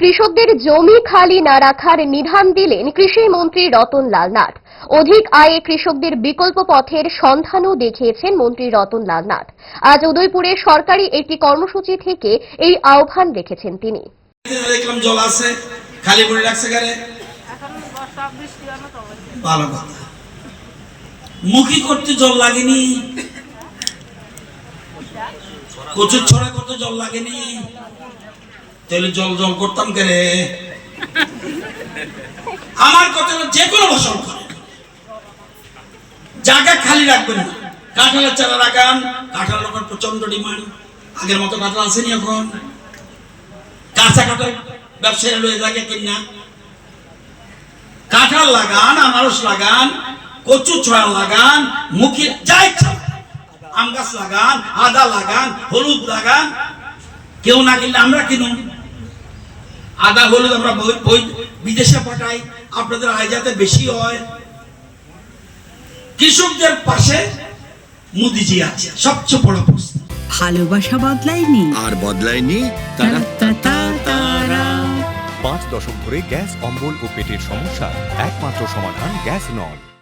কৃষকদের জমি খালি না রাখার নিধান দিলেন কৃষি মন্ত্রী রতনলাল নাথ। অধিক আয়ে কৃষকদের বিকল্প পথের সন্ধানও দেখিয়েছেন মন্ত্রী রতনলাল নাথ। আজ উদয়পুরে সরকারি একটি কর্মসূচি থেকে এই আহ্বান রেখেছেন তিনি। মুখী করতে জল লাগেনি। ছড়া করতে জল লাগেনি। তাহলে জল জল করতাম কে রে আমার কথা যে কোনো ফসল করে। জায়গা খালি রাখবেন না। কাঁঠালের চারা লাগান কাঁঠালের ওপর প্রচণ্ড ডিমান্ড। আগের মতো কাঁঠাল আসেনি এখন। কাঁচা কাঁঠাল ব্যবসায়ীরা লয়ে থাকে কিনা। কাঁঠাল লাগান, আনারস লাগান, কচু ছড়া লাগান, মুখে যা ইচ্ছা। আম গাছ লাগান, আদা লাগান, হলুদ লাগান। কেউ না কিনলে আমরা কিনুন আদা হলুদ আমরা বিদেশে পাঠাই আপনাদের আয় যাতে বেশি হয়। কৃষকদের পাশে মোদিজি আছে সবচেয়ে বড় প্রশ্ন। ভালোবাসা বদলায়নি। আর বদলায়নি তারা। পাঁচ দশক ধরে গ্যাস অম্বল ও পেটের সমস্যা একমাত্র সমাধান গ্যাস নল।